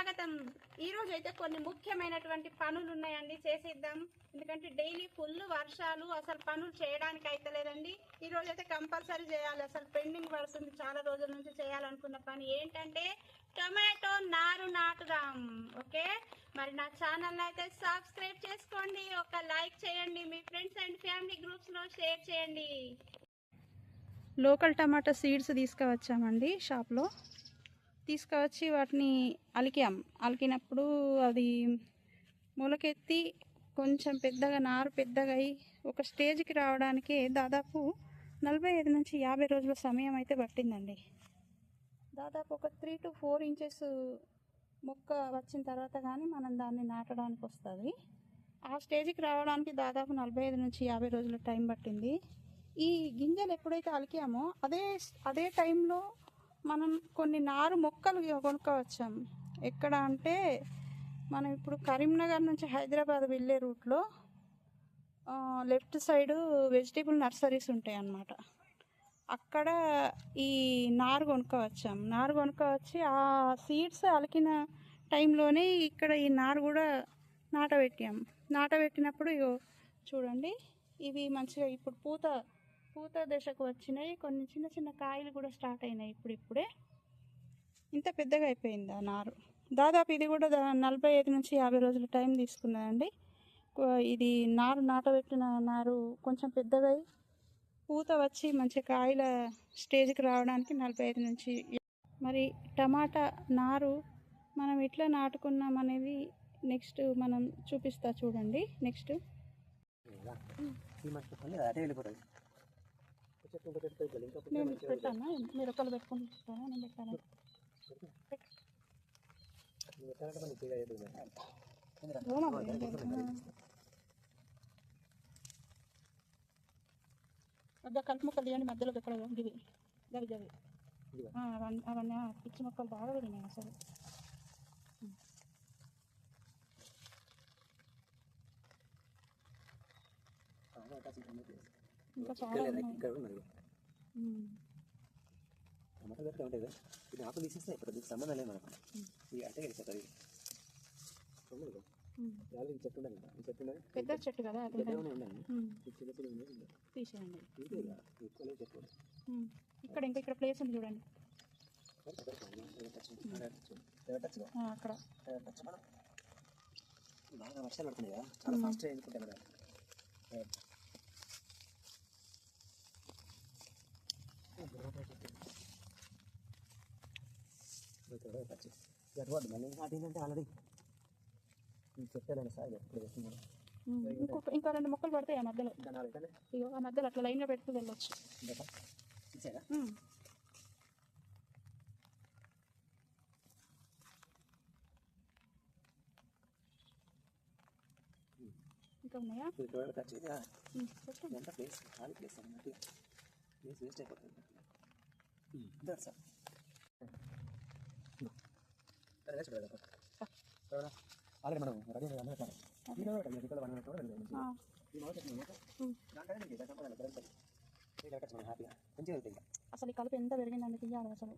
స్వాగతం. ఈ అయితే కొన్ని ముఖ్యమైనటువంటి పనులు ఉన్నాయండి చేసేద్దాం. ఎందుకంటే డైలీ ఫుల్ వర్షాలు అసలు పనులు చేయడానికి అయితే లేదండి. ఈ రోజు అయితే కంపల్సరీ చేయాలి. అసలు పెండింగ్ పడుతుంది. చాలా రోజుల నుంచి చేయాలనుకున్న పని ఏంటంటే టొమాటో నారు నాటుదాం. ఓకే? మరి నా ఛానల్ అయితే సబ్స్క్రైబ్ చేసుకోండి. ఒక లైక్ చేయండి. మీ ఫ్రెండ్స్ అండ్ ఫ్యామిలీ గ్రూప్స్లో షేర్ చేయండి. లోకల్ టమాటా సీడ్స్ తీసుకువచ్చామండి షాప్లో. తీసుకువచ్చి వాటిని అలికాం. అలికినప్పుడు అది మొలకెత్తి కొంచెం పెద్దగా నారు పెద్దగా అయి ఒక స్టేజ్కి రావడానికి దాదాపు నలభై ఐదు నుంచి యాభై రోజుల సమయం అయితే పట్టిందండి. దాదాపు ఒక త్రీ టు ఫోర్ ఇంచెస్ మొక్క వచ్చిన తర్వాత కానీ మనం దాన్ని నాటడానికి వస్తుంది. ఆ స్టేజ్కి రావడానికి దాదాపు నలభై ఐదు నుంచి యాభై రోజుల టైం పట్టింది. ఈ గింజలు ఎప్పుడైతే అలికామో అదే అదే టైంలో మనం కొన్ని నారు మొక్కలు కొనుక్కోవచ్చాం. ఎక్కడ అంటే మనం ఇప్పుడు కరీంనగర్ నుంచి హైదరాబాద్ వెళ్ళే రూట్లో లెఫ్ట్ సైడు వెజిటేబుల్ నర్సరీస్ ఉంటాయి అన్నమాట అక్కడ ఈ నారు కొనుక్కోవచ్చాం. నారు కొనుక్కోవచ్చి ఆ సీడ్స్ అలికిన టైంలోనే ఇక్కడ ఈ నారు కూడా నాటబెట్టాం. నాటబెట్టినప్పుడు ఇగో చూడండి ఇవి మంచిగా ఇప్పుడు పూత పూత దశకు వచ్చినాయి. కొన్ని చిన్న చిన్న కాయలు కూడా స్టార్ట్ అయినాయి ఇప్పుడు ఇప్పుడే ఇంత పెద్దగా అయిపోయింది ఆ నారు? దాదాపు ఇది కూడా దా- నలభై ఐదు నుంచి యాభై రోజుల టైం తీసుకున్నదండి ఇది నారు నాటబెట్టిన నారు కొంచెం పెద్దగా అయి పూత వచ్చి మంచి కాయల స్టేజ్కి రావడానికి నలభై ఐదు నుంచి మరి టమాటా నారు మనం ఎట్లా నాటుకున్నాం అనేది నెక్స్ట్ మనం చూపిస్తా చూడండి. నెక్స్ట్. నేను పెట్టానా? మీరు ఒకళ్ళు పెట్టుకుంటారా నేను పెట్టాను? కలుపు మొక్కలు తీయండి మధ్యలో ఎక్కడ గివి గవి గవి అవన్నీ పిచ్చి మొక్కలు బాగా పెరిగినాయి అసలు. ఇంకా చాలా ఇక్కడ ఉన్నది. టమాటా గట్టిగా ఉంటుంది ఇది ఆకులు తీసేస్తే ఇప్పుడు దీనికి సంబంధం లేదు మనకు. ఇది అటే వెళ్ళిపోతుంది. యాభై ఈ చెట్టు కదా, ఈ చెట్టు పెద్ద చెట్టు కదా. ఈ చిన్న చిన్న ఇంకా. తీసేయండి. ఎక్కువ చెట్టు. ఇక్కడ ఇంకా ఇక్కడ ప్లేస్ ఉంది చూడండి. అక్కడ బాగా వర్షాలు పడుతున్నాయి కదా. చాలా ఫాస్ట్ ఎన్నుకుంటాను కదా. మళ్ళీ ఏంటంటే ఆల్రెడీ చెప్పాను సార్ ఎప్పుడు వేస్తున్నాను ఉమ్. ఇంకొక ఇంకా రెండు మొక్కలు పడతాయి ఆ మధ్యలో. ఇగో ఆ మధ్యలో అట్లా లైన్గా పెడుతూ వెళ్ళొచ్చు. ఇంకా ఉన్నాయా? Place place waste sir already మనం రెడీ ఇక్కడ వన్ కూడా ఆ, ఈ. దాంట్లో రెడీ ఇది కట్టచ్చు మనం హ్యాపీగా మంచిగా అసలు ఈ కలుపు ఎంత పెరిగిందండి తీయాలి అసలు?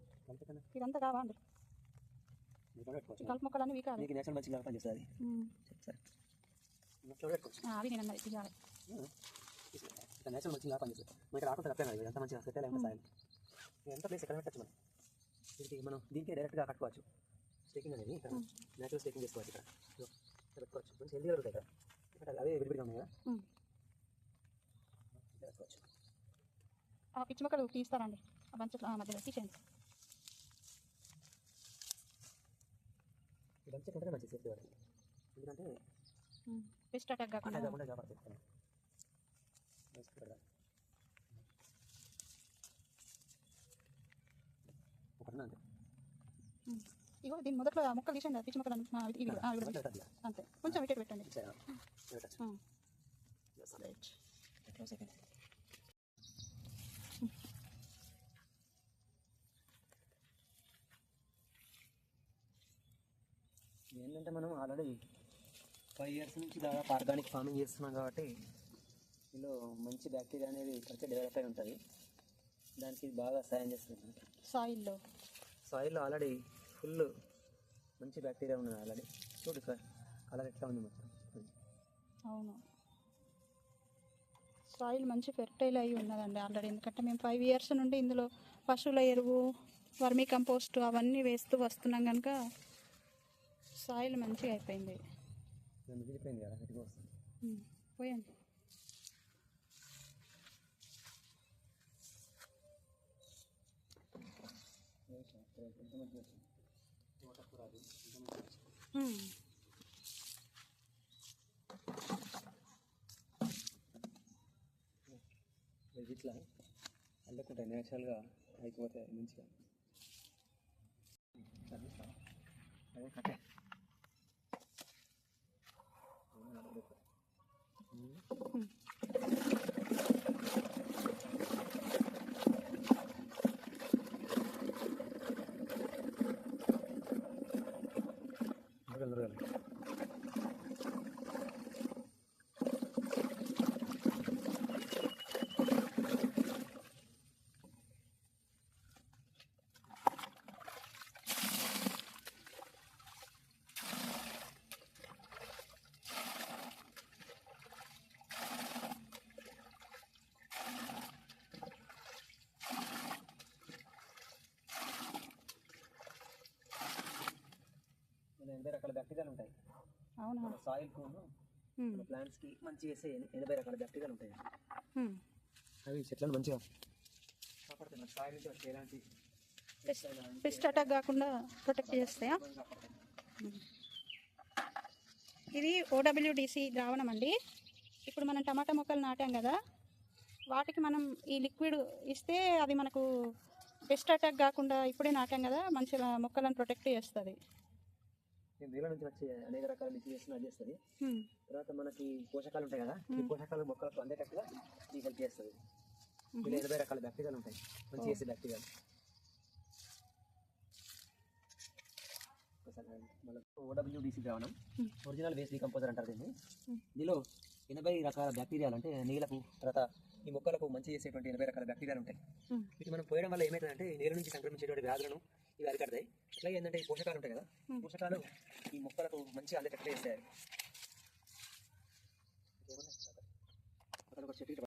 ఇదంతా మీకు పెట్టుకోవచ్చు కలుపు మొక్కలన్నీ వీకాలి. మీకు నేచురల్ మంచిగా పని చేస్తుంది ఉమ్. సరే అవి నేను తీయాలి. ఇక నేచురల్ మంచిగా పని చేస్తుంది మనకి రాకుండా తప్పే కదా ఎంత మంచిగా సెట్ ఎంత సాయం ఎంత ప్లేస్ ఎక్కడ పెట్టచ్చు మనం? దీనికి మనం దీనికి డైరెక్ట్గా కట్టుకోవచ్చు. స్టేకింగ్ అనేది ఇక్కడ నేచురల్ స్టేకింగ్ చేసుకోవచ్చు ఇక్కడ. ఇక్కడ పెట్టుకోవచ్చు. మంచి హెల్దీగా ఉంటాయి ఇక్కడ ఇక్కడ అవే విడివిడిగా ఉన్నాయి కదా. ఉమ్. ఇక్కడ పెట్టుకోవచ్చు. ఆ పిచ్చి మొక్కలు తీస్తారండి ఆ బంచ్ ఆ మధ్యలో తీసేయండి ఈ బంచ్ కంటే మంచి సేఫ్టీ వాడికి ఎందుకంటే పెస్ట్ అటాక్ కాకుండా కాకుండా కాపాడుతుంది. ఇగో దీని మొదట్లో ఆ మొక్కలు తీసేయండి ఆ పిచ్చి మొక్కలు ఇవి అంతే. కొంచెం వికెట్ పెట్టండి. ఏంటంటే మనం ఆల్రెడీ ఫైవ్ ఇయర్స్ నుంచి దాదాపు ఆర్గానిక్ ఫార్మింగ్ చేస్తున్నాం కాబట్టి ఇందులో మంచి బ్యాక్టీరియా అనేది ఇక్కడికే డెవలప్ అయి ఉంటుంది. దానికి బాగా సాయం చేస్తుంది. సాయిల్లో. సాయిల్లో ఆల్రెడీ ఫుల్ మంచి బ్యాక్టీరియా ఉన్నది ఆల్రెడీ చూడు కలర్ ఎట్లా ఉంది మొత్తం. అవును. సాయిల్ మంచి ఫెర్టైల్ అయి ఉన్నదండి ఆల్రెడీ ఎందుకంటే మేము ఫైవ్ ఇయర్స్ నుండి ఇందులో పశువుల ఎరువు వర్మీ కంపోస్ట్ అవన్నీ వేస్తూ వస్తున్నాం కనుక సాయిల్ మంచిగా అయిపోయింది. పోయండి ఉమ్, ఇది ఇట్లా అల్లకుంటాయి నేచురల్గా అయిపోతాయి మంచిగా. అదే కట్టే ఉమ్. మురగలు మురగలు మన ఎనభై రకాల బ్యాక్టీరియాలు ఉంటాయి. అవునా? ఉమ్, మన ప్లాంట్స్కి మంచి చేసే ఎనభై రకాల బ్యాక్టీరియాలు ఉంటాయి. అవి చెట్లను మంచిగా కాపాడుతాయి. మన సాయిల్ నుంచి వచ్చే ఎలాంటి పెస్ట్ అటాక్ కాకుండా ప్రొటెక్ట్ చేస్తాయా. ఇది ఓడబ్ల్యూడిసి ద్రావణం అండి. ఇప్పుడు మనం టమాటా మొక్కలు నాటాం కదా వాటికి మనం ఈ లిక్విడ్ ఇస్తే అది మనకు పెస్ట్ అటాక్ కాకుండా ఇప్పుడే నాటాం కదా మంచిగా మొక్కలను ప్రొటెక్ట్ చేస్తుంది. నీళ్ళ నుంచి వచ్చే అనేక రకాల అది చేస్తుంది తర్వాత మనకి పోషకాలు ఉంటాయి కదా ఈ పోషకాలు మొక్కలకు అందేటట్టుగా ఈ హెల్ప్ చేస్తుంది. ఇలా ఎనభై రకాల బ్యాక్టీరియాలు ఉంటాయి మంచి చేసే బ్యాక్టీరియాలు. ఓడబ్ల్యూడిసి ద్రావణం. ఒరిజినల్ వేస్ట్ డీకంపోజర్ అంటారు దీన్ని. దీనిలో ఎనభై రకాల బ్యాక్టీరియాలు అంటే నీళ్ళకు తర్వాత ఈ మొక్కలకు మంచి చేసేటువంటి ఎనభై రకాల బ్యాక్టీరియాలు ఉంటాయి. వీటి మనం పోయడం వల్ల ఏమవుతుందంటే ఈ నీళ్ళ నుంచి సంక్రమించేటువంటి వ్యాధులను ఇవి అరికడతాయి. అట్లాగే ఏంటంటే ఈ పోషకాలు ఉంటాయి కదా. పోషకాలు ఈ మొక్కలకు మంచిగా అందేటట్టు చేస్తాయి. ఒక చెట్టు ఇట్లా